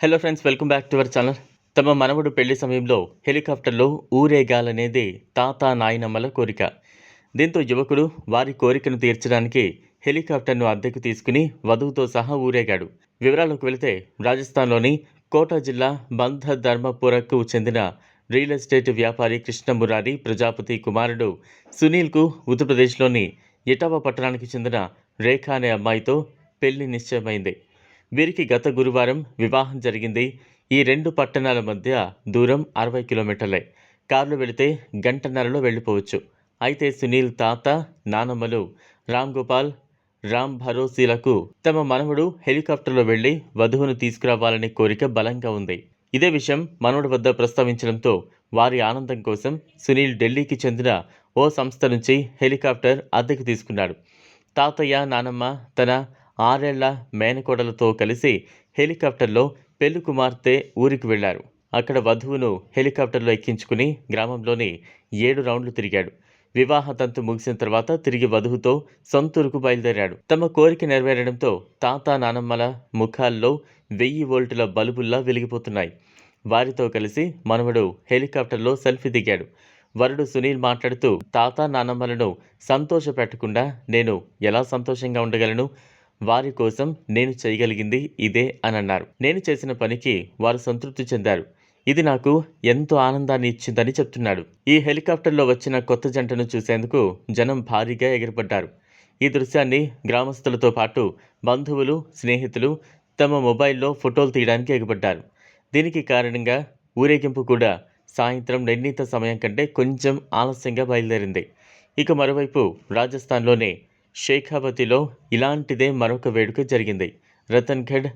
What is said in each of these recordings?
Hello friends welcome back to our channel తమ మనవడు పెళ్ళి సమయంలో హెలికాప్టర్లో ఊరేగాలనేది తాత నాయనమ్మల కోరిక. దీంతో యువకుడు వారి కోరికను తీర్చడానికి హెలికాప్టర్ను అద్దెకు తీసుకుని వధువుతో సహా ఊరేగాడు. వివరాలకు వెళితే రాజస్థాన్లోని కోటా జిల్లా బంధ ధర్మపురకు చెందిన రియల్ ఎస్టేట్ వ్యాపారి కృష్ణమురారి ప్రజాపతి కుమారుడు సునీల్కు ఉత్తరప్రదేశ్లోని ఇటావా పట్టణానికి చెందిన రేఖ అనే అమ్మాయితో పెళ్ళి నిశ్చయమైంది. వీరికి గత గురువారం వివాహం జరిగింది. ఈ రెండు పట్టణాల మధ్య దూరం అరవై కిలోమీటర్లే. కారులో వెళితే గంటన్నరలో వెళ్ళిపోవచ్చు. అయితే సునీల్ తాత నానమ్మలు రామ్ గోపాల్ రామ్ భరోసీలకు తమ మనవడు హెలికాప్టర్లో వెళ్ళి వధువును తీసుకురావాలనే కోరిక బలంగా ఉంది. ఇదే విషయం మనవడి వద్ద ప్రస్తావించడంతో వారి ఆనందం కోసం సునీల్ ఢిల్లీకి చెందిన ఓ సంస్థ నుంచి హెలికాప్టర్ అద్దెకు తీసుకున్నాడు. తాతయ్య నానమ్మ తన ఆరేళ్ళ మేనకోడలతో కలిసి హెలికాప్టర్లో పెళ్ళి కుమార్తె ఊరికి వెళ్ళారు. అక్కడ వధువును హెలికాప్టర్లో ఎక్కించుకుని గ్రామంలోని ఏడు రౌండ్లు తిరిగాడు. వివాహ తంతు ముగిసిన తర్వాత తిరిగి వధువుతో సొంతూరుకు బయలుదేరాడు. తమ కోరిక నెరవేరడంతో తాత నానమ్మల ముఖాల్లో వెయ్యి వోల్టుల బల్బుల్లా వెలిగిపోతున్నాయి. వారితో కలిసి మనవడు హెలికాప్టర్లో సెల్ఫీ దిగాడు. వరుడు సునీల్ మాట్లాడుతూ తాత నానమ్మలను సంతోషపెట్టకుండా నేను ఎలా సంతోషంగా ఉండగలను? వారి కోసం నేను చేయగలిగింది ఇదే అని అన్నారు. నేను చేసిన పనికి వారు సంతృప్తి చెందారు. ఇది నాకు ఎంతో ఆనందాన్ని ఇచ్చిందని చెప్తున్నాడు. ఈ హెలికాప్టర్లో వచ్చిన కొత్త జంటను చూసేందుకు జనం భారీగా ఎగిరిపడ్డారు. ఈ దృశ్యాన్ని గ్రామస్తులతో పాటు బంధువులు స్నేహితులు తమ మొబైల్లో ఫోటోలు తీయడానికి ఎగబడ్డారు దీనికి కారణంగా ఊరేగింపు కూడా సాయంత్రం నిర్ణీత సమయం కంటే కొంచెం ఆలస్యంగా బయలుదేరింది. ఇక మరోవైపు రాజస్థాన్లోనే షేఖావతిలో ఇలాంటిదే మరొక వేడుక జరిగింది. రతన్గఢ్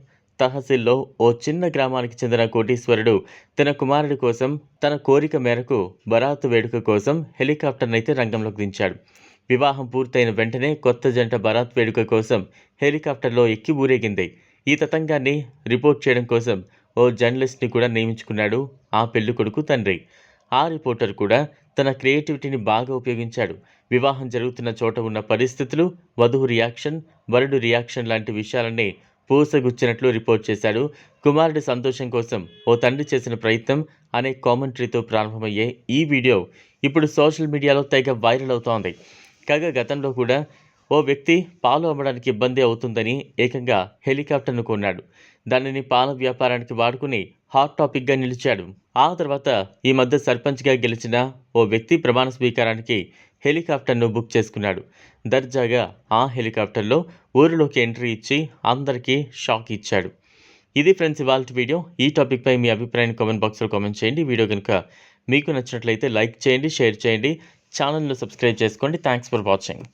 తహసీల్లో ఓ చిన్న గ్రామానికి చెందిన కోటీశ్వరుడు తన కుమారుడి కోసం తన కోరిక మేరకు బరాతు వేడుక కోసం హెలికాప్టర్నైతే రంగంలోకి దించాడు. వివాహం పూర్తయిన వెంటనే కొత్త జంట బరాత్ వేడుక కోసం హెలికాప్టర్లో ఎక్కి ఊరేగింది. ఈ తతంగాన్ని రిపోర్ట్ చేయడం కోసం ఓ జర్నలిస్ట్ని కూడా నియమించుకున్నాడు ఆ పెళ్ళి కొడుకు తండ్రి. ఆ రిపోర్టర్ కూడా తన క్రియేటివిటీని బాగా ఉపయోగించాడు. వివాహం జరుగుతున్న చోట ఉన్న పరిస్థితులు వధువు రియాక్షన్ వరుడు రియాక్షన్ లాంటి విషయాలన్నీ పూసగుచ్చినట్లు రిపోర్ట్ చేశాడు. కుమారుడి సంతోషం కోసం ఓ తండ్రి చేసిన ప్రయత్నం అనే కామెంటరీతో ప్రారంభమయ్యే ఈ వీడియో ఇప్పుడు సోషల్ మీడియాలో తెగ వైరల్ అవుతోంది. కాగా గతంలో కూడా ఓ వ్యక్తి పాలు అమ్మడానికి ఇబ్బంది అవుతుందని ఏకంగా హెలికాప్టర్ను కొన్నాడు. దానిని పాల వ్యాపారానికి వాడుకుని హాట్ టాపిక్గా నిలిచాడు. ఆ తర్వాత ఈ మధ్య సర్పంచ్గా గెలిచిన ఓ వ్యక్తి ప్రమాణ స్వీకారానికి హెలికాప్టర్ను బుక్ చేసుకున్నాడు. దర్జాగా ఆ హెలికాప్టర్లో ఊరిలోకి ఎంట్రీ ఇచ్చి అందరికీ షాక్ ఇచ్చాడు. ఇది ఫ్రెండ్స్ ఇవాళ వీడియో. ఈ టాపిక్పై మీ అభిప్రాయాన్ని కామెంట్ బాక్స్లో కామెంట్ చేయండి. వీడియో కనుక మీకు నచ్చినట్లయితే లైక్ చేయండి షేర్ చేయండి. ఛానల్ను సబ్స్క్రైబ్ చేసుకోండి. Thanks for watching.